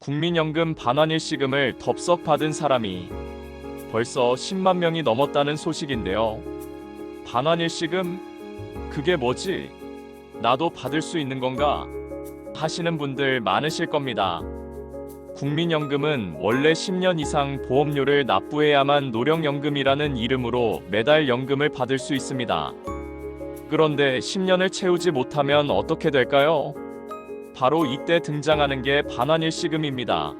국민연금 반환일시금을 덥석 받은 사람이 벌써 10만 명이 넘었다는 소식인데요. 반환일시금? 그게 뭐지? 나도 받을 수 있는 건가? 하시는 분들 많으실 겁니다. 국민연금은 원래 10년 이상 보험료를 납부해야만 노령연금이라는 이름으로 매달 연금을 받을 수 있습니다. 그런데 10년을 채우지 못하면 어떻게 될까요? 바로 이때 등장하는 게 반환일시금입니다.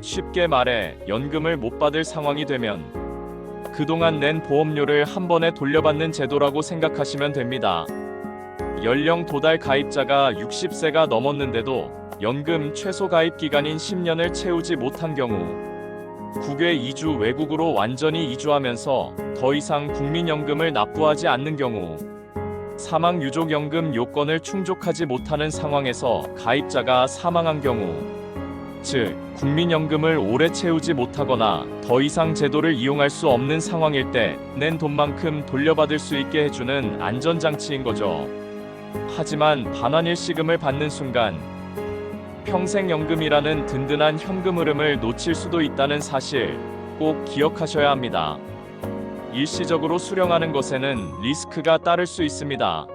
쉽게 말해 연금을 못 받을 상황이 되면 그동안 낸 보험료를 한 번에 돌려받는 제도라고 생각하시면 됩니다. 연령 도달 가입자가 60세가 넘었는데도 연금 최소 가입 기간인 10년을 채우지 못한 경우 국외 이주 외국으로 완전히 이주하면서 더 이상 국민연금을 납부하지 않는 경우 사망 유족연금 요건을 충족하지 못하는 상황에서 가입자가 사망한 경우 즉 국민연금을 오래 채우지 못하거나 더 이상 제도를 이용할 수 없는 상황일 때 낸 돈만큼 돌려받을 수 있게 해주는 안전장치인 거죠. 하지만 반환일시금을 받는 순간 평생연금이라는 든든한 현금 흐름을 놓칠 수도 있다는 사실 꼭 기억하셔야 합니다. 일시적으로 수령하는 것에는 리스크가 따를 수 있습니다.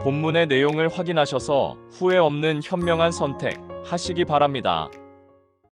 본문의 내용을 확인하셔서 후회 없는 현명한 선택 하시기 바랍니다.